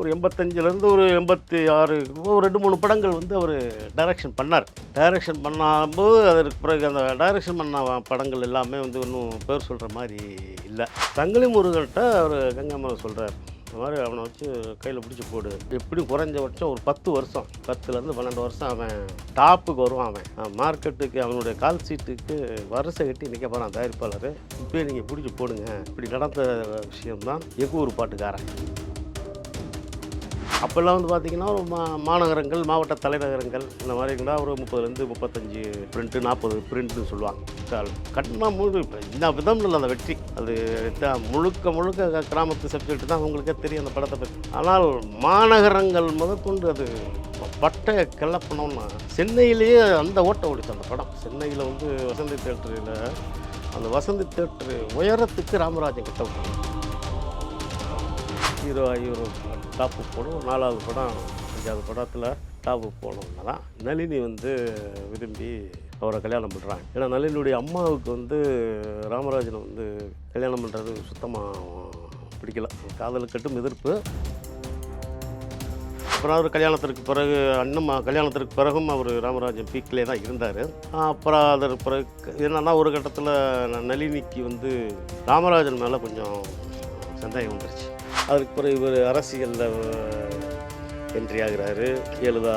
ஒரு எண்பத்தஞ்சிலேருந்து ஒரு எண்பத்தி ஆறு ஒரு ரெண்டு மூணு படங்கள் வந்து அவர் டைரக்ஷன் பண்ணார். டைரக்ஷன் பண்ணும்போது அதற்கு பிறகு அந்த டைரக்ஷன் பண்ண படங்கள் எல்லாமே வந்து இன்னும் பேர் சொல்கிற மாதிரி இல்லை. தங்களி முருகன்கிட்ட அவர் கங்கம்மா சொல்கிறார் இந்த மாதிரி அவனை வச்சு கையில் பிடிச்சி போடு. எப்படியும் குறைஞ்சபட்சம் ஒரு பத்து வருஷம் பத்துலேருந்து பன்னெண்டு வருஷம் அவன் டாப்புக்கு வருவான் அவன். மார்க்கெட்டுக்கு அவனுடைய கால் சீட்டுக்கு வரிசை கட்டி நிற்க போகிறான் தயாரிப்பாளர். இப்போயே நீங்கள் பிடிச்சி போடுங்க. இப்படி நடந்த விஷயம்தான் எங்கள் ஊர் பாட்டுக்காரன். அப்போல்லாம் வந்து பார்த்திங்கன்னா மா மாநகரங்கள் மாவட்ட தலைநகரங்கள் இந்த மாதிரி இருந்தால் ஒரு முப்பதுலேருந்து முப்பத்தஞ்சு பிரிண்ட்டு நாற்பது பிரிண்ட்டுன்னு சொல்லுவாங்க. கட்டினா முழு இந்த விதம் இல்லை அந்த வெற்றி. அது முழுக்க முழுக்க கிராமத்து சப்ஜெக்ட் தான் உங்களுக்கே தெரியும் அந்த படத்தை பற்றி ஆனால் மாநகரங்கள் முதற்கொண்டு அது பட்டை கிளப்பணும்னா சென்னையிலேயே அந்த ஓட்டை ஓடிச்சு அந்த படம். சென்னையில் வந்து வசந்தி தேட்டரில் அந்த வசந்தி தேட்டரு உயரத்துக்கு ராமராஜன் கிட்ட விட்டாங்க ஹீரோ ஹீரோ டாப்பு போடும் நாலாவது படம் அஞ்சாவது படத்தில் டாப்பு போனோம்னா தான் நளினி வந்து விரும்பி அவரை கல்யாணம் பண்ணுறாங்க ஏன்னா நளினுடைய அம்மாவுக்கு வந்து ராமராஜனை வந்து கல்யாணம் பண்ணுறது சுத்தமாக பிடிக்கல. காதல் கட்டும் எதிர்ப்பு. அப்புறம் அவர் கல்யாணத்திற்கு பிறகு அண்ணம்மா கல்யாணத்திற்கு பிறகும் அவர் ராமராஜன் பீக்கிலே தான் இருந்தார். அப்புறம் அதற்கு பிறகு என்னன்னா ஒரு கட்டத்தில் நளினிக்கு வந்து ராமராஜன் மேலே கொஞ்சம் சந்தேகம் வந்துருச்சு. அதுக்கு பிறகு இவர் அரசியலில் என்ட்ரி ஆகிறார் எழுதா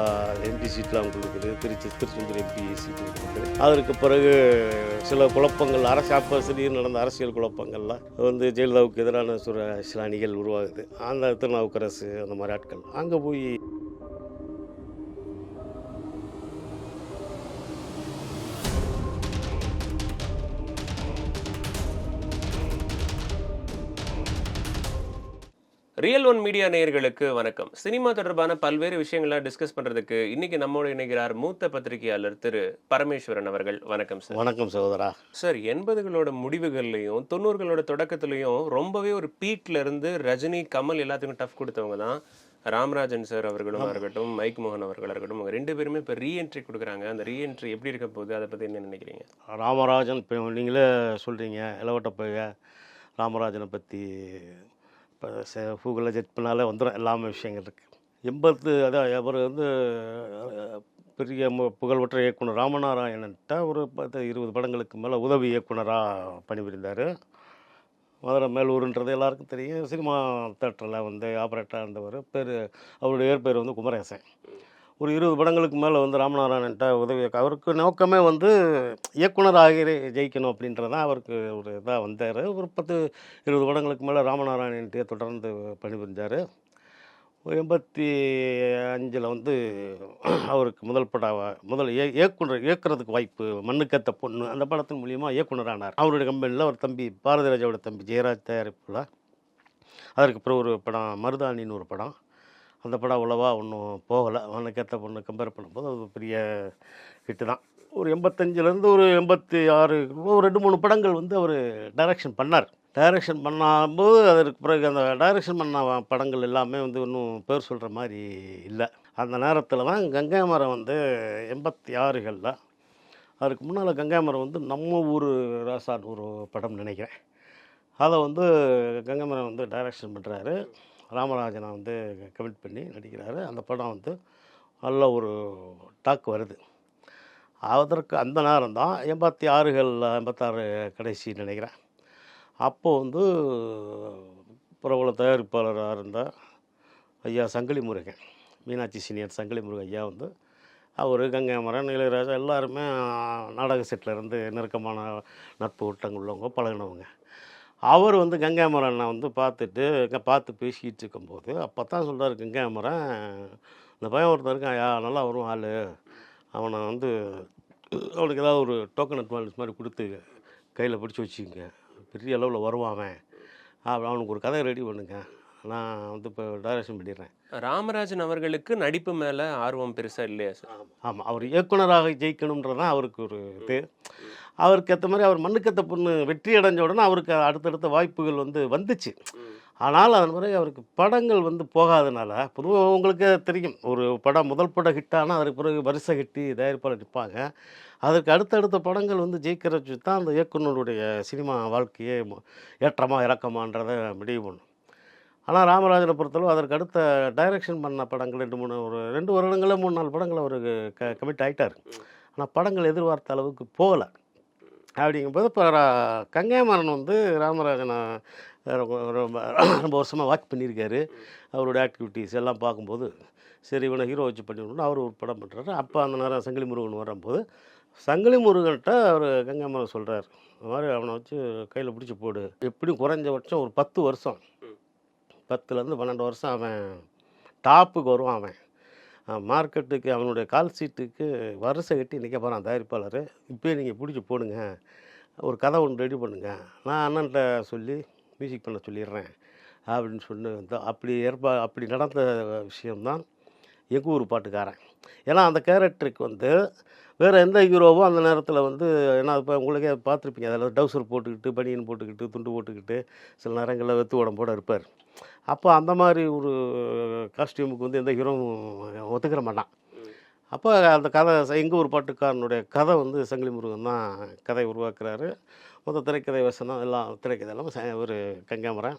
எம்பி சீட்லாம் கொடுக்குது. திருச்சி திருச்செந்தூர் எம்பி சீட் கொடுக்குது. அதற்கு பிறகு சில குழப்பங்கள் அரசு அப்போ சிறிய நடந்த அரசியல் குழப்பங்கள்ல வந்து ஜெயலலிதாவுக்கு எதிரான சில சில அணிகள் உருவாகுது. அந்த திருநாவுக்கரசு அந்த மாதிரி ஆட்கள். அங்கே போய் ரியல் ஒன் மீடியா நேயர்களுக்கு வணக்கம். சினிமா தொடர்பான பல்வேறு விஷயங்களை டிஸ்கஸ் பண்றதுக்கு இன்னைக்கு நம்மோடு இணைகிறார் மூத்த பத்திரிகையாளர் திரு பரமேஸ்வரன் அவர்கள். வணக்கம் சார். வணக்கம் சகோதரா. சார் எண்பதுகளோட முடிவுகள்லையும் தொண்ணூறுகளோட தொடக்கத்துலையும் ரொம்பவே ஒரு பீக்ல இருந்து ரஜினி கமல் எல்லாத்துக்கும் டஃப் கொடுத்தவங்க தான் ராமராஜன் சார் அவர்களும் இருக்கட்டும் மைக் மோகன் அவர்கள் இருக்கட்டும் அவங்க ரெண்டு பேருமே இப்போ ரீஎன்ட்ரி கொடுக்குறாங்க. அந்த ரீஎன்ட்ரி எப்படி இருக்க போகுது? அதை பத்தி என்ன நினைக்கிறீங்க? ராமராஜன் இப்போ நீங்களே சொல்கிறீங்க இளவட்ட பைய ராமராஜனை பற்றி இப்போ கூகுளில் செக் பண்ணாலே வந்துடும் எல்லாமே விஷயங்கள் இருக்குது எண்பத்து அதான் அவர் வந்து பெரிய புகழ்பெற்ற இயக்குனர் ராமநாராயணன்ட்ட ஒரு பத்து இருபது படங்களுக்கு மேலே உதவி இயக்குனராக பணிபுரிந்தார். மதுரை மேலூருன்றது எல்லாருக்கும் தெரியும். சினிமா தேட்டரில் வந்து ஆப்ரேட்டராக இருந்தவர் பேர் அவருடைய இயற்பெயர் வந்து குமரேசன். ஒரு இருபது படங்களுக்கு மேலே வந்து ராமநாராயணன்ட்ட உதவி அவருக்கு நோக்கமே வந்து இயக்குனராக ஜெயிக்கணும் அப்படின்றது தான் அவருக்கு ஒரு இதாக வந்தார். ஒரு பத்து இருபது படங்களுக்கு மேலே ராமநாராயணன்ட்டே தொடர்ந்து பணிபுரிஞ்சார். ஒரு எண்பத்தி அஞ்சில் வந்து அவருக்கு முதல் பட முதல் இய இயக்குனர் இயக்குறதுக்கு வாய்ப்பு மண்ணுக்கத்த பொண்ணு அந்த படத்தின் மூலியமாக இயக்குனரானார். அவருடைய கம்பெனியில் அவர் தம்பி பாரதிராஜாவோட தம்பி ஜெயராஜ் தயாரிப்பில். அதற்கு பிறகு ஒரு படம் மருதாணின்னு ஒரு படம். அந்த படம் அவ்வளோவா ஒன்றும் போகலை. மண்ணுக்கத்த பொண்ணு கம்பேர் பண்ணும்போது அது ஒரு பெரிய ஹிட்டு தான். ஒரு எண்பத்தஞ்சிலேருந்து ஒரு எண்பத்தி ஆறு ஒரு ரெண்டு மூணு படங்கள் வந்து அவர் டைரக்ஷன் பண்ணார். டைரக்ஷன் பண்ணும்போது அதற்கு பிறகு அந்த டைரக்ஷன் பண்ண படங்கள் எல்லாமே வந்து இன்னும் பேர் சொல்கிற மாதிரி இல்லை. அந்த நேரத்தில் தான் கங்கை மரம் வந்து எண்பத்தி ஆறுகளில் அதுக்கு முன்னால் கங்கை மரம் வந்து நம்ம ஊர் ராசான் ஒரு படம் நினைக்கிறேன். அதை வந்து கங்கை மரம் வந்து டைரக்ஷன் பண்ணுறாரு ராமராஜனை வந்து கமிட் பண்ணி நடிக்கிறாரு. அந்த படம் வந்து நல்ல ஒரு டாக் வருது. அதற்கு அந்த நேரம் தான் எண்பத்தி ஆறுகளில் எண்பத்தாறு கடைசி நினைக்கிறேன். அப்போது வந்து பிரபல தயாரிப்பாளராக இருந்த ஐயா சங்கிலி முருகன் மீனாட்சி சீனியர் சங்கிலி முருகன் ஐயா வந்து அவர் கங்கை மரன் இளையராஜா எல்லாருமே நாடக செட்டில் இருந்து நெருக்கமான நட்பு வட்டங்கள் உள்ளவங்க பழகினவங்க. அவர் வந்து கங்காமரனை வந்து பார்த்துட்டு பார்த்து பேசிக்கிட்டு இருக்கும்போது அப்போ தான் சொல்கிறார் கங்காமரன் இந்த பையன் ஒருத்தன் இருக்கான் யா நல்லா வரும் ஆள். அவனை வந்து அவனுக்கு ஏதாவது ஒரு டோக்கன் அட்வான்ஸ் மாதிரி கொடுத்து கையில் பிடிச்சி வச்சுக்கோங்க. பெரிய அளவில் வருவான் அவன். அவனுக்கு ஒரு கதை ரெடி பண்ணுங்க. நான் வந்து இப்போ டைரக்ஷன் பண்ணிடுறேன். ராமராஜன் அவர்களுக்கு நடிப்பு மேல ஆர்வம் பெருசா இல்லையா சார் ஆமாம் அவர் இயக்குனராக ஜெயிக்கணுன்றது தான் அவருக்கு ஒரு இது. அவருக்கு ஏற்ற மாதிரி அவர் மண்ணுக்கத்த பொண்ணு வெற்றி அடைஞ்ச உடனே அவருக்கு அடுத்தடுத்த வாய்ப்புகள் வந்து வந்துச்சு. ஆனால் அதன் பிறகு அவருக்கு படங்கள் வந்து போகாதனால பொதுவாக உங்களுக்கே தெரியும் ஒரு படம் முதல் படம் ஹிட் ஆனால் அதுக்கு பிறகு வரிசை கட்டி தயாரிப்பாளர் நிற்பாங்க. அதற்கு அடுத்தடுத்த படங்கள் வந்து ஜெயிக்கிற வச்சு தான் அந்த இயக்குனருடைய சினிமா வாழ்க்கையே மு- ஏற்றமா இறக்கமான்றதை முடிவு பண்ணும். ஆனால் ராமராஜனை பொறுத்தளவு அதற்கு அடுத்த டைரக்ஷன் பண்ண படங்கள் ரெண்டு மூணு ஒரு ரெண்டு வருடங்களில் மூணு நாலு படங்கள் அவருக்கு க கமிட் ஆகிட்டார் ஆனால் படங்கள் எதிர்பார்த்த அளவுக்கு போகலை. அப்படிங்கும்போது இப்போ கங்கைமாறன் வந்து ராமராஜனை ரொம்ப ரொம்ப வருஷமாக வாட்ச் பண்ணியிருக்காரு. அவரோட ஆக்டிவிட்டீஸ் எல்லாம் பார்க்கும்போது சரி இவனை ஹீரோ வச்சு பண்ணிவிடணும் அவர் ஒரு படம் பண்ணுறாரு அப்போ அந்த நேரம் சங்கிலி முருகன் வரும்போது சங்கிலி முருகன்கிட்ட அவர் கங்கைமாறன் சொல்கிறார் இந்த மாதிரி அவனை வச்சு கையில் பிடிச்சி போடு. எப்படியும் குறைஞ்சபட்சம் ஒரு பத்து வருஷம் பத்துலேருந்து பன்னெண்டு வருஷம் அவன் டாப்புக்கு வருவான் அவன். மார்க்கெட்டுக்கு அவனுடைய கால் சீட்டுக்கு வரிசை கட்டி நிற்க போகிறான் தயாரிப்பாளர். இப்போயே நீங்கள் பிடிச்சி போடுங்க. ஒரு கதை ஒன்று ரெடி பண்ணுங்க. நான் அண்ணன்ட்ட சொல்லி மியூசிக் பண்ண சொல்லிடுறேன். அப்படின்னு சொல்லி அப்படி ஏற்பா அப்படி நடந்த விஷயம்தான் எங்கள் ஊர் பாட்டுக்காரன். ஏன்னா அந்த கேரக்டருக்கு வந்து வேறு எந்த ஹீரோவும் அந்த நேரத்தில் வந்து ஏன்னா இப்போ உங்களுக்கே பார்த்துருப்பீங்க அதில் டவுசர் போட்டுக்கிட்டு பனியன் போட்டுக்கிட்டு துண்டு போட்டுக்கிட்டு சில நேரங்களில் வெத்து உடம்போடு இருப்பார். அப்போ அந்த மாதிரி ஒரு காஸ்டியூமுக்கு வந்து எந்த ஹீரோவும் ஒத்துக்கிற மாட்டான். அப்போ அந்த கதை எங்கள் ஒரு பாட்டுக்காரனுடைய கதை வந்து சங்கிலி முருகன் தான் கதை உருவாக்குறாரு. மொத்த திரைக்கதை வசனம் எல்லாம் திரைக்கதை எல்லாம் ச- ஒரு கங்காமரன்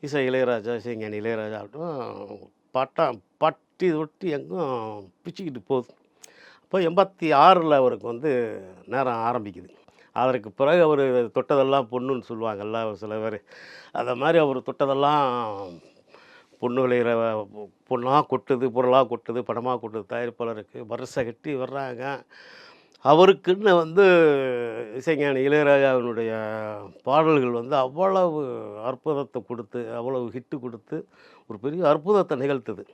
இசை இளையராஜா இசைஞானி இளையராஜா ஆகட்டும் பட்டா பட்டி தொட்டி எங்கும் பிச்சுக்கிட்டு போகுது. அப்போ எண்பத்தி ஆறில் அவருக்கு வந்து நேரம் ஆரம்பிக்குது. அதற்கு பிறகு அவர் தொட்டதெல்லாம் பொண்ணுன்னு சொல்லுவாங்கல்ல சில பேர். அந்த மாதிரி அவர் தொட்டதெல்லாம் பொண்ணு விளையிற பொண்ணாக கொட்டுது பொருளாக கொட்டுது படமாக கொட்டுது தயாரிப்பாளருக்கு வருஷ கட்டி வர்றாங்க. அவருக்குன்னு வந்து இசைஞானி இளையராஜாவினுடைய பாடல்கள் வந்து அவ்வளவு அற்புதத்தை கொடுத்து அவ்வளவு ஹிட்டு கொடுத்து ஒரு பெரிய அற்புதத்தை நிகழ்த்துது.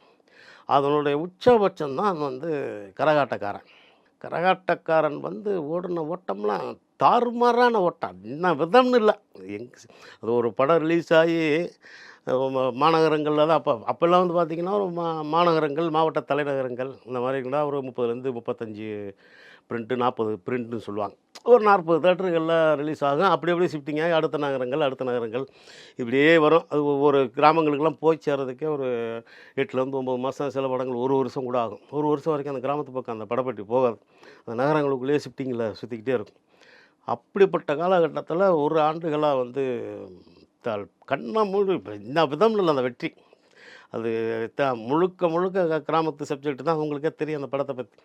அதனுடைய உச்சபட்சம் தான் வந்து கரகாட்டக்காரன். கரகாட்டக்காரன் வந்து ஓடின ஓட்டம்லாம் தாறுமாறான ஓட்டம். என்ன விதம்னு இல்லை. எங் அது ஒரு படம் ரிலீஸ் ஆகி மாநகரங்களில் தான் அப்போ அப்போல்லாம் வந்து பார்த்திங்கன்னா ஒரு மா மாநகரங்கள் மாவட்ட தலைநகரங்கள் இந்த மாதிரி இருந்தால் ஒரு முப்பதுலேருந்து முப்பத்தஞ்சு பிரிண்ட்டு நாற்பது பிரிண்ட்டுன்னு சொல்லுவாங்க. ஒரு நாற்பது தேட்டருகளில் ரிலீஸ் ஆகும். அப்படி அப்படியே ஷிஃப்டிங் ஆகி அடுத்த நகரங்கள் அடுத்த நகரங்கள். இப்படியே வரும். அது ஒவ்வொரு கிராமங்களுக்கெல்லாம் போய் சேர்றதுக்கே ஒரு எட்டுலேருந்து ஒம்பது மாதம் சில படங்கள் ஒரு வருஷம் கூட ஆகும். ஒரு வருஷம் வரைக்கும் அந்த கிராமத்து பக்கம் அந்த படப்பட்டி போகாது. அந்த நகரங்களுக்குள்ளேயே ஷிஃப்டிங்கில் சுற்றிக்கிட்டே இருக்கும். அப்படிப்பட்ட காலகட்டத்தில் ஒரு ஆண்டுகளாக வந்து தால் கண்ணா என்ன இப்போ இந்த இல்லை அந்த வெற்றி. அது த முழுக்க முழுக்க கிராமத்து சப்ஜெக்ட் தான். உங்களுக்கே தெரியும் அந்த படத்தை பற்றி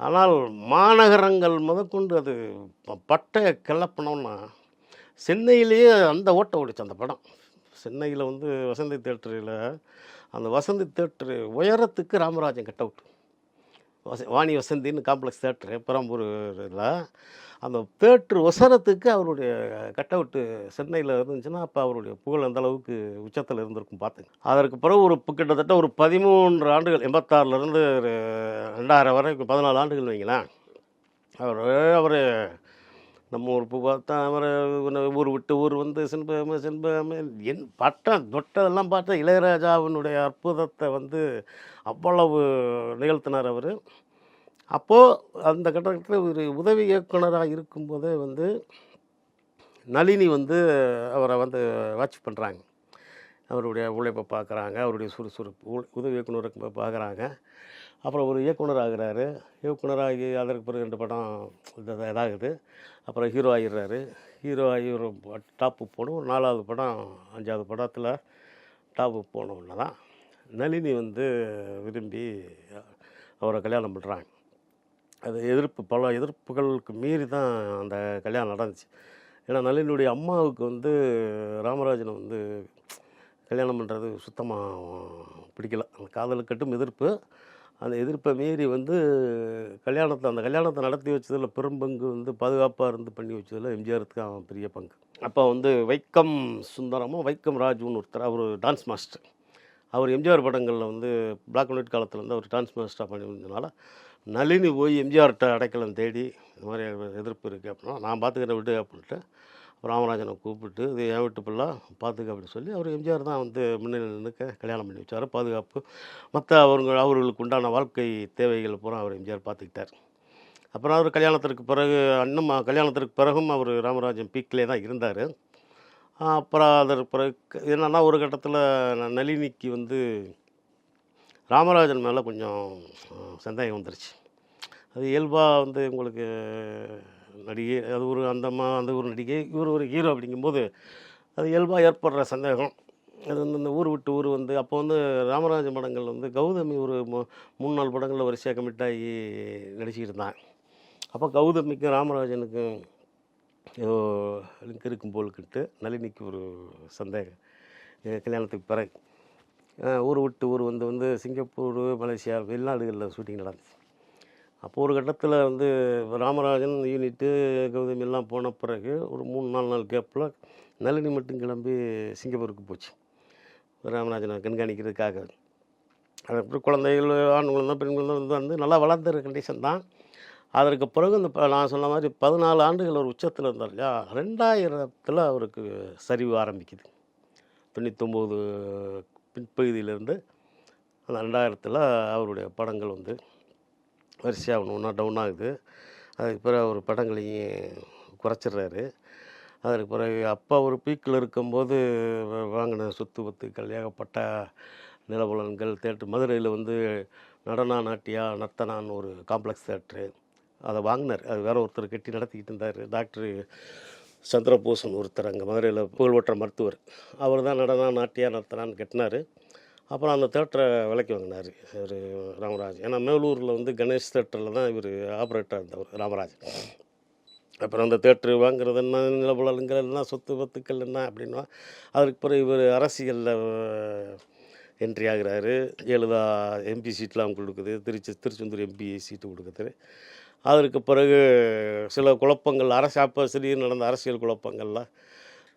ஆனால் மாநகரங்கள் முதற்கொண்டு அது ப- பட்டையை கிளப்பினோம்னா சென்னையிலேயே அந்த ஓட்டை ஓடிச்சு அந்த படம். சென்னையில் வந்து வசந்தி தேட்டரில் அந்த வசந்தி தேட்டரு உயரத்துக்கு ராமராஜன் கட் அவுட் வாணி வசந்தின்னு காம்ப்ளெக்ஸ் தேட்டரு பெரம்பூரில் அந்த தேட்ரு ஒசரத்துக்கு அவருடைய கட் அவுட்டு சென்னையில் இருந்துச்சுன்னா அப்போ அவருடைய புகழ் அந்த அளவுக்கு உச்சத்தில் இருந்திருக்கும் பார்த்துங்க அதற்கு பிறகு ஒரு கிட்டத்தட்ட ஒரு பதிமூன்று ஆண்டுகள் எண்பத்தாறுலேருந்து ரெண்டாயிரம் வரைக்கும் பதினாலு ஆண்டுகள் வைங்களேன். அவர் அவர் நம்ம ஊர் பார்த்தா அவரை ஊர் விட்டு ஊர் வந்து செண்பகமே செண்பகமே என் பட்டம் தொட்டதெல்லாம் பார்த்தா இளையராஜாவினுடைய அற்புதத்தை வந்து அவ்வளவு நிகழ்த்தினார் அவர். அப்போது அந்த கட்டத்தில் ஒரு உதவி இயக்குனராக இருக்கும்போதே வந்து நளினி வந்து அவரை வந்து வாட்ச் பண்ணுறாங்க அவருடைய உழைப்பை பார்க்குறாங்க. அவருடைய சுறுசுறுப்பு உதவி இயக்குனருக்கு பார்க்குறாங்க. அப்புறம் ஒரு இயக்குனர் ஆகிறாரு இயக்குனராகி அதற்கு பிறகு ரெண்டு படம் இது இதாகுது. அப்புறம் ஹீரோ ஆகிடுறாரு. ஹீரோ ஆகி ஒரு டாப்பு போகணும் ஒரு நாலாவது படம் அஞ்சாவது படத்தில் டாப்பு போனோன்னு தான் நளினி வந்து விரும்பி அவரை கல்யாணம் பண்ணுறாங்க அது எதிர்ப்பு பல எதிர்ப்புகளுக்கு மீறி தான் அந்த கல்யாணம் நடந்துச்சு. ஏன்னா நளினுடைய அம்மாவுக்கு வந்து ராமராஜனை வந்து கல்யாணம் பண்ணுறது சுத்தமாக பிடிக்கல. அந்த காதலுக்கட்டும் எதிர்ப்பு. அந்த எதிர்ப்பை மீறி வந்து கல்யாணத்தை அந்த கல்யாணத்தை நடத்தி வச்சதில் பெரும்பங்கு வந்து பாதுகாப்பாக இருந்து பண்ணி வச்சதில் எம்ஜிஆருக்கு அவன் பெரிய பங்கு. அப்போ வந்து வைக்கம் சுந்தரமும் வைக்கம் ராஜுன்னு ஒருத்தர் அவர் டான்ஸ் மாஸ்டர் அவர் எம்ஜிஆர் படங்களில் வந்து பிளாக் அண்ட் ஒயிட் காலத்தில் வந்து அவர் டான்ஸ் மாஸ்டராக பண்ணி நளினி போய் எம்ஜிஆர்கிட்ட அடைக்கலம் தேடி இந்த மாதிரி எதிர்ப்பு இருக்குது அப்படின்னா நான் பார்த்துக்கிறேன் விட்டு அப்படின்ட்டு ராமராஜனை கூப்பிட்டு இது என் வீட்டு பிள்ளை பார்த்துக்க அப்படின்னு சொல்லி அவர் எம்ஜிஆர் தான் வந்து முன்னிலையில் நிற்க கல்யாணம் பண்ணி வச்சார். பாதுகாப்பு. மற்ற அவங்க அவர்களுக்கு உண்டான வாழ்க்கை தேவைகள் பூரா அவர் எம்ஜிஆர் பார்த்துக்கிட்டார் அப்புறம் அவர் கல்யாணத்திற்கு பிறகு அண்ணம் கல்யாணத்திற்கு பிறகும் அவர் ராமராஜன் பீக்கிலே தான் இருந்தார். அப்புறம் அதற்கு பிறகு என்னென்னா ஒரு கட்டத்தில் நளினிக்கு வந்து ராமராஜன் மேலே கொஞ்சம் சந்தேகம் வந்துருச்சு. அது இயல்பாக வந்து உங்களுக்கு நடிகை அது ஒரு அந்தமா அந்த ஒரு நடிகை இவர் ஒரு ஹீரோ அப்படிங்கும்போது அது இயல்பாக ஏற்படுற சந்தேகம். அது வந்து இந்த ஊர் விட்டு ஊர் வந்து அப்போ வந்து ராமராஜ படங்கள் வந்து கௌதமி ஒரு மூணு நாலு படங்களில் வரிசையாக கமிட் ஆகி நடிச்சுக்கிட்டு இருந்தான் அப்போ கௌதமிக்கும் ராமராஜனுக்கும் ஏதோ லிங்க் இருக்கும் போலுக்கிட்டு நளினிக்கு ஒரு சந்தேகம். கல்யாணத்துக்கு பிறகு. ஊர் விட்டு ஊர் வந்து வந்து சிங்கப்பூர் மலேசியா வெளிநாடுகளில் ஷூட்டிங் நடந்துச்சு. அப்போ ஒரு கட்டத்தில் வந்து ராமராஜன் யூனிட்டு கௌதமி எல்லாம் போன பிறகு ஒரு மூணு நாலு நாள் கேப்பில் நளினி மட்டும் கிளம்பி சிங்கப்பூருக்கு போச்சு. ராமராஜனை கண்காணிக்கிறதுக்காக. அதுக்கப்புறம் குழந்தைகள் ஆண் குழந்தை பெண் குழந்தை வந்து வந்து நல்லா வளர்ந்துற கண்டிஷன் தான். அதற்கு பிறகு இந்த ப- நான் சொன்ன மாதிரி பதினாலு ஆண்டுகள் ஒரு உச்சத்தில் இருந்தார் இல்லையா? ரெண்டாயிரத்தில் அவருக்கு சரிவு ஆரம்பிக்குது. தொண்ணூத்தொம்போது பின்பகுதியிலேருந்து அந்த ரெண்டாயிரத்தில் அவருடைய படங்கள் வந்து வரிசையாக ஒன்று ஒன்றா டவுன் ஆகுது. அதுக்கு பிறகு அவர் படங்களையும் குறைச்சிடுறாரு. அதற்கு பிறகு அப்பா ஒரு பீக்கில் இருக்கும்போது வாங்கின சொத்து பத்துக்கள் ஏகப்பட்ட நிலபுலன்கள் தேட்டர் மதுரையில் வந்து நடனா நாட்டியா நர்த்தனான்னு ஒரு காம்ப்ளெக்ஸ் தேட்ரு அதை வாங்கினார். அது வேற ஒருத்தர் கட்டி நடத்திக்கிட்டு இருந்தார். டாக்டர் சந்திரபூசன் ஒருத்தர் அங்கே மதுரையில் புகழ்பெற்ற மருத்துவர். அவர் தான் நடனா நாட்டியா நர்த்தனான்னு கட்டினார். அப்புறம் அந்த தேட்டரை விலைக்கு வாங்கினார் இவர் ராமராஜ். ஏன்னா மேலூரில் வந்து கணேஷ் தேட்டரில் தான் இவர் ஆப்ரேட்டராக இருந்தவர் ராமராஜ். அப்புறம் அந்த தேட்ரு வாங்குறது என்ன நிலபுலங்கள் என்ன சொத்து பத்துக்கள் என்ன அப்படின்னா அதுக்கு பிறகு இவர் அரசியலில் என்ட்ரி ஆகுறாரு. எழுதா எம்பி சீட்லாம் கொடுக்குது. திருச்சி திருச்செந்தூர் எம்பி சீட்டு கொடுக்குது. அதற்கு பிறகு சில குழப்பங்கள் அரசு அப்போ சிறிய நடந்த அரசியல் குழப்பங்கள்லாம்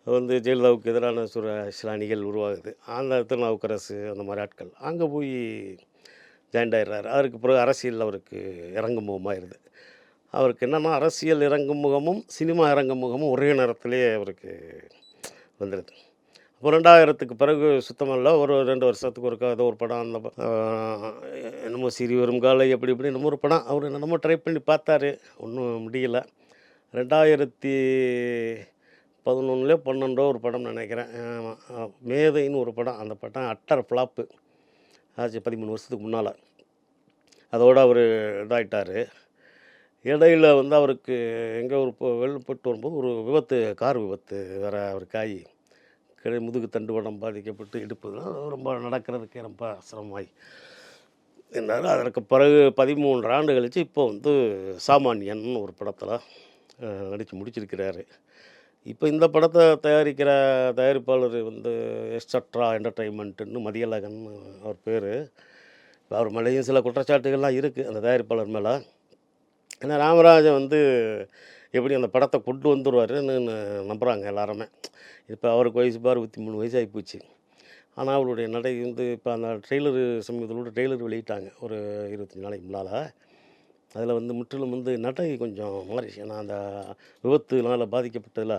வந்து ஜெயலலிதாவுக்கு எதிரான சுர சில அணிகள் உருவாகுது. அந்த திருநாவுக்கரசு அந்த மாதிரி ஆட்கள். அங்கே போய் ஜாயின்ட் ஆகிடுறாரு அதற்கு பிறகு அரசியல் அவருக்கு இறங்கும் முகமாயிருது. அவருக்கு என்னென்னா அரசியல் இறங்கும் முகமும் சினிமா இறங்கும் முகமும் ஒரே நேரத்திலே அவருக்கு வந்துடுது அப்போ ரெண்டாயிரத்துக்கு பிறகு சுத்தமல்ல ஒரு ரெண்டு வருஷத்துக்கு ஒருக்கா ஏதோ ஒரு படம் அந்த ப- என்னமோ சிறி வரும் காலை அப்படி இப்படி என்னமோ ஒரு படம். அவர் என்னமோ ட்ரை பண்ணி பார்த்தாரு. ஒன்றும் முடியல. ரெண்டாயிரத்தி பதினொன்றுல பன்னெண்டோ ஒரு படம் நினைக்கிறேன். மேதைன்னு ஒரு படம். அந்த படம் அட்டர் ஃப்ளாப்பு. ஆச்சு பதிமூணு வருஷத்துக்கு முன்னால். அதோடு அவர் இதாயிட்டார். இடையில் வந்து அவருக்கு எங்கே ஒரு வெளிப்பட்டு வரும்போது ஒரு விபத்து கார் விபத்து வேறு அவர் காய் கிடை முதுகு தண்டுவடம் பாதிக்கப்பட்டு இடுப்புலாம் ரொம்ப நடக்கிறதுக்கே ரொம்ப சிரமமாகி இருந்தார் அதற்கு பிறகு பதிமூன்று ஆண்டு கழித்து இப்போ வந்து சாமானியன் ஒரு படத்தில் நடித்து முடிச்சிருக்கிறாரு. இப்போ இந்த படத்தை தயாரிக்கிற தயாரிப்பாளர் வந்து எக்ஸட்ரா என்டர்டைன்மெண்ட்டுன்னு மதியழகன் அவர் பேர். அவர் மேலேயும் சில குற்றச்சாட்டுகள்லாம் இருக்குது அந்த தயாரிப்பாளர் மேலே. ஏன்னா ராமராஜன் வந்து எப்படி அந்த படத்தை கொண்டு வந்துடுவாருன்னு நம்புகிறாங்க எல்லாருமே. இப்போ அவருக்கு வயசு பார் இருபத்தி மூணு வயசு ஆகிப்போச்சு ஆனால் அவருடைய நடை வந்து இப்போ அந்த ட்ரெய்லர் சமீபத்தில் ட்ரெய்லர் வெளியிட்டாங்க ஒரு இருபத்தஞ்சி நாளைக்கு முன்னால். அதில் வந்து முற்றிலும் வந்து நடை கொஞ்சம் மாறிச்சு. ஏன்னா அந்த விபத்துனால் பாதிக்கப்பட்டதில்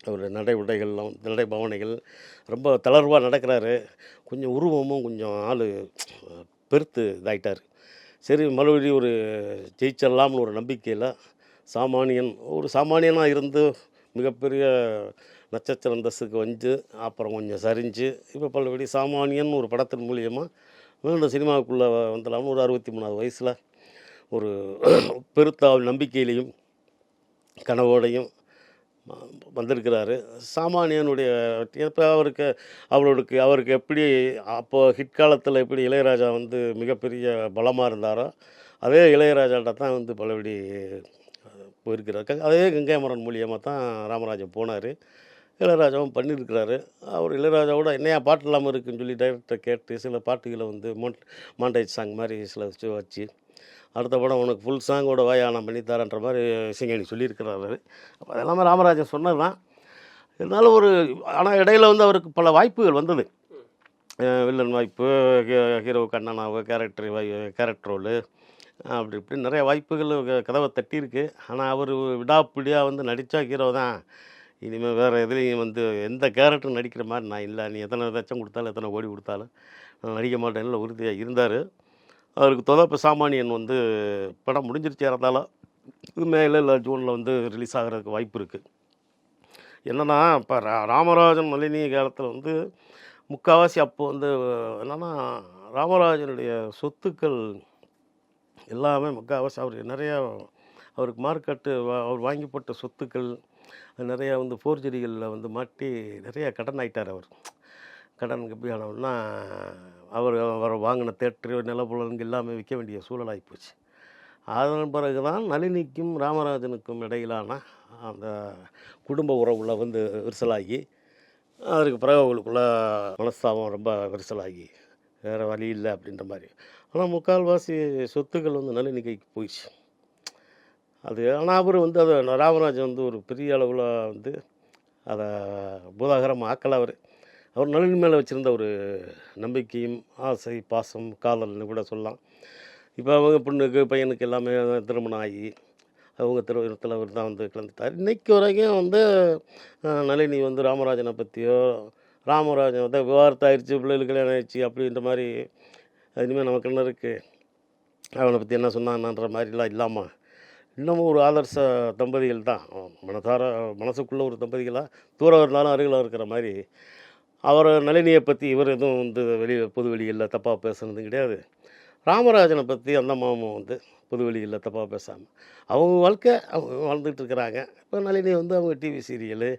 அவருடைய நடை உடைகள்லாம் நடை பவனைகள் ரொம்ப தளர்வாக நடக்கிறாரு. கொஞ்சம் உருவமும் கொஞ்சம் ஆள் பெருத்து இதாகிட்டார் சரி மறுபடியும் ஒரு ஜெயிச்சிடலாம்னு ஒரு நம்பிக்கையில் சாமானியன் ஒரு சாமானியனாக இருந்து மிகப்பெரிய நட்சத்திர அந்தஸ்துக்கு வந்து அப்புறம் கொஞ்சம் சரிஞ்சு இப்போ பல்லபடி சாமானியன் ஒரு படத்தின் மூலியமாக மீண்டும் சினிமாவுக்குள்ளே வந்துடலாம்னு ஒரு அறுபத்தி மூணாவது வயசில் ஒரு பெருத்த நம்பிக்கையிலையும் கனவோடையும் வந்திருக்கிறாரு. சாமானியனுடைய இப்போ அவருக்கு அவருக்கு அவருக்கு எப்படி அப்போ ஹிட் காலத்தில் எப்படி இளையராஜா வந்து மிகப்பெரிய பலமாக இருந்தாரோ அதே இளையராஜாட்ட தான் வந்து பலபடி போயிருக்கிறார். அதே கங்கைமரன் மூலியமாக தான் ராமராஜன் போனார். இளையராஜாவும் பண்ணியிருக்கிறாரு. அவர் இளையராஜாவோட என்னையா பாட்டு இல்லாமல் இருக்குன்னு சொல்லி டைரக்டர் கேட்டு சில பாட்டுகளை வந்து மோன் மாண்டேஜ் சாங் மாதிரி சில வச்சு அடுத்த படம் உனக்கு ஃபுல் சாங்கோட வாயா நான் பண்ணித்தரேன்ற மாதிரி சிங்கனி சொல்லியிருக்கிறாரு அப்போ அதெல்லாமே ராமராஜன் சொன்னது தான். இருந்தாலும் ஒரு ஆனால் இடையில வந்து அவருக்கு பல வாய்ப்புகள் வந்தது. வில்லன் வாய்ப்பு ஹீரோ கண்ணனாவு கேரக்டர் கேரக்டர் ரோலு அப்படி இப்படி நிறைய வாய்ப்புகள் கதவை தட்டியிருக்கு. ஆனால் அவர் விடாப்பிடியாக வந்து நடித்தா ஹீரோ தான். இனிமேல் வேறு எதுலேயும் வந்து எந்த கேரக்டர் நடிக்கிற மாதிரி நான் இல்லை. நீ எத்தனை லட்சம் கொடுத்தாலும் எத்தனை கோடி கொடுத்தாலும் நான் நடிக்க மாட்டேன்ல உறுதியாக இருந்தார். அவருக்கு தொலைப்பு சாமானியன் வந்து படம் முடிஞ்சிருச்சு இருந்தாலும் மேலே இல்லை ஜூனில் வந்து ரிலீஸ் ஆகிறதுக்கு வாய்ப்பு இருக்குது என்னன்னா இப்போ ரா ராமராஜன் நளினி காலத்தில் வந்து முக்கால்வாசி அப்போ வந்து என்னன்னா ராமராஜனுடைய சொத்துக்கள் எல்லாமே முக்கால்வாசி அவர் நிறையா அவருக்கு மார்க்கெட்டு அவர் வாங்கி போட்ட சொத்துக்கள் நிறையா வந்து ஃபோர்ஜரிகளில் வந்து மாட்டி நிறையா கடன் ஆகிட்டார் அவர். கடன் ஆனவுன்னா அவர் அவர் வாங்கின தேட்டரு நிலப்புலன்கள் எல்லாமே விற்க வேண்டிய சூழலாகி போச்சு அதன் பிறகு தான் நளினிக்கும் ராமராஜனுக்கும் இடையிலான அந்த குடும்ப உறவுல வந்து விரிசலாகி அதற்கு பிறகு அவங்களுக்குள்ள மனஸ்தாபம் ரொம்ப விரிசலாகி வேறு வழி இல்லை அப்படின்ற மாதிரி. ஆனால் முக்கால்வாசி சொத்துக்கள் வந்து நளினி கைக்கு போயிடுச்சு. அது ஆனால் அவர் வந்து அதை ராமராஜன் வந்து ஒரு பெரிய அளவில் வந்து அதை பூதாகரம் ஆக்கலை அவர். அவர் நளினி மேலே வச்சுருந்த ஒரு நம்பிக்கையும் ஆசை பாசம் காதல்னு கூட சொல்லலாம். இப்போ அவங்க பொண்ணுக்கு பையனுக்கு எல்லாமே திருமணம் ஆகி அவங்க திருமணத்தில் அவர் தான் வந்து கலந்துட்டார் இன்றைக்கு வரைக்கும் வந்து நளினி வந்து ராமராஜனை பற்றியோ ராமராஜன் வந்து விவாகரத்து ஆயிடுச்சு பிள்ளைகளுக்கு கல்யாணம் ஆயிடுச்சு அப்படின்ற மாதிரி இனிமேல் நமக்கு என்ன இருக்குது அவனை பற்றி என்ன சொன்னான்ற மாதிரிலாம் இல்லாமல் இன்னமும் ஒரு ஆதர்ச தம்பதிகள் தான். மனதார மனசுக்குள்ளே ஒரு தம்பதிகளாக தூரம் இருந்தாலும் அருகில் இருக்கிற மாதிரி அவர் நளினியை பற்றி இவர் எதுவும் வந்து வெளியில் பொது வெளியில் தப்பாக பேசுனது கிடையாது. ராமராஜனை பற்றி அந்த மாமன் வந்து பொது வெளியில் தப்பாக பேசாமல் அவங்க வாழ்க்கை அவங்க வாழ்ந்துட்டு இருக்கிறாங்க. இப்போ நளினி வந்து அவங்க டிவி சீரியலு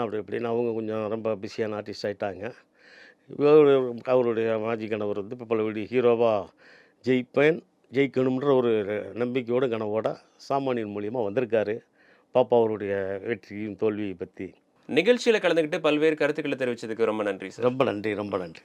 அப்படி இப்படின்னு அவங்க கொஞ்சம் ரொம்ப பிஸியான ஆர்டிஸ்ட் ஆகிட்டாங்க இவர் அவருடைய மாஜி கணவர் வந்து இப்போ பலபடி ஹீரோவாக ஜெயிப்பேன் ஜெயிக்கணுன்ற ஒரு நம்பிக்கையோட கனவோட சாமானியன் மூலியமாக வந்திருக்காரு. பாப்பா அவருடைய வெற்றியும் தோல்வியை பற்றி நிகழ்ச்சியில கலந்துக்கிட்டு பல்வேறு கருத்துக்களை தெரிவிச்சதுக்கு ரொம்ப நன்றி சார். ரொம்ப நன்றி ரொம்ப நன்றி.